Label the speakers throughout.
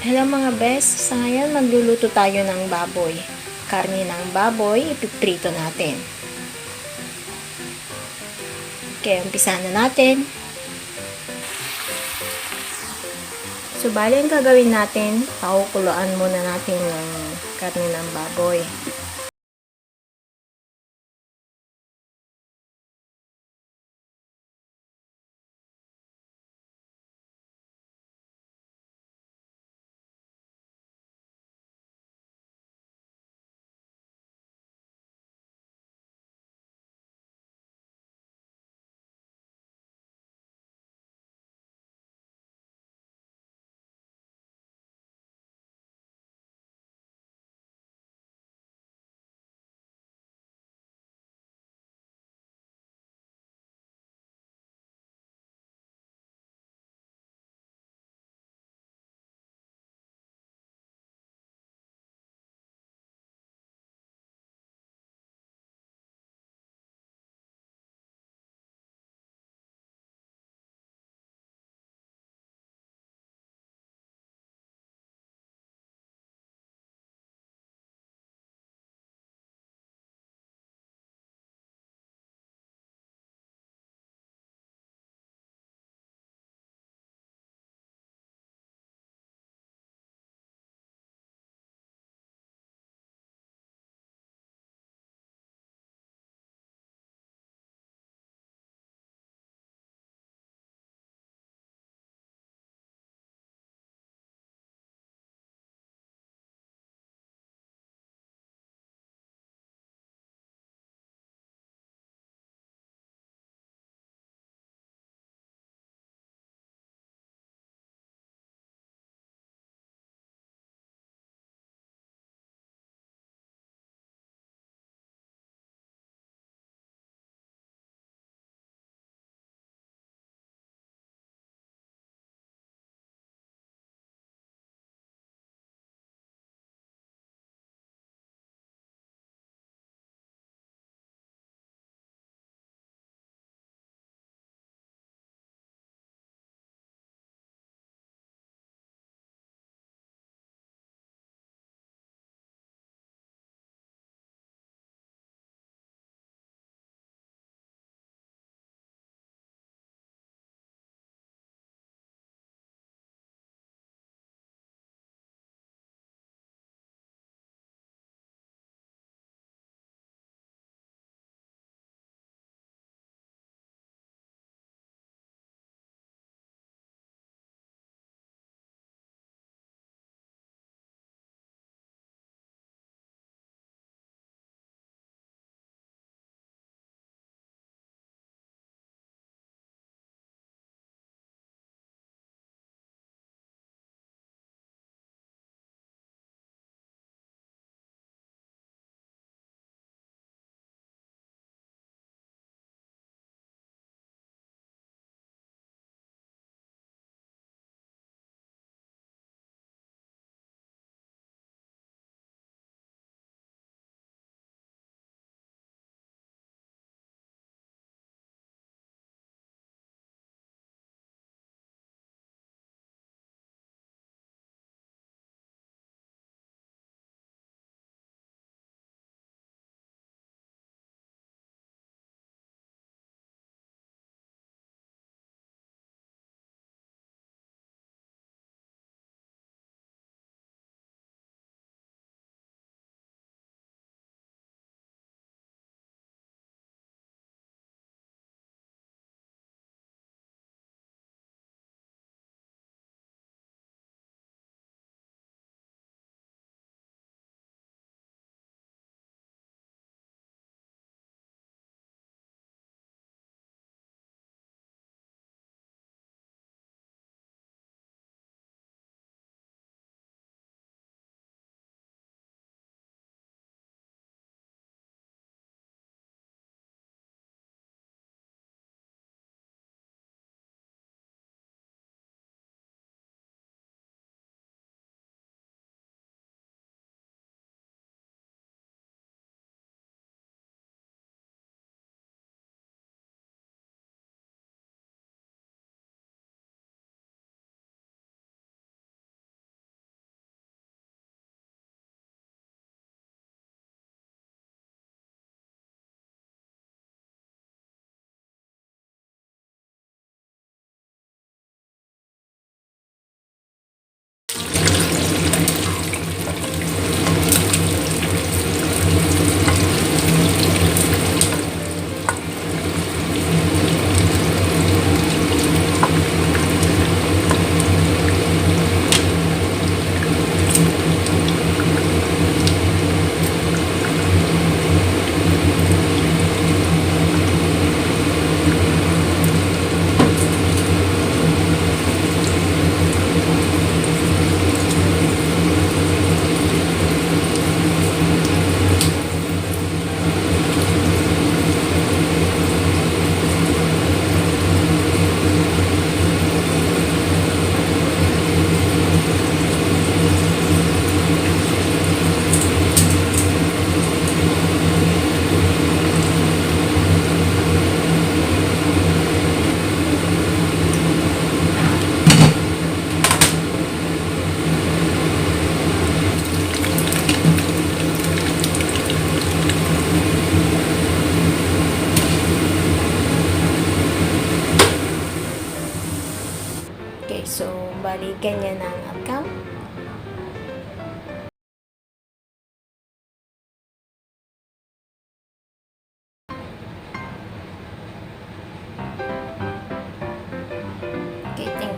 Speaker 1: Hello mga best, sa ngayon magluluto tayo ng baboy. Karne ng baboy, ipiprito natin. Okay, umpisa na natin. So, bali ang gagawin natin, pakukuluan muna natin ng karne ng baboy.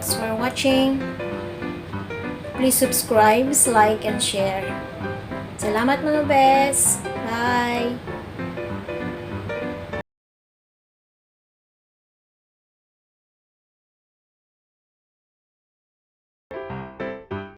Speaker 1: Thanks for watching. Please subscribe, like, and share. Salamat mga best. Bye!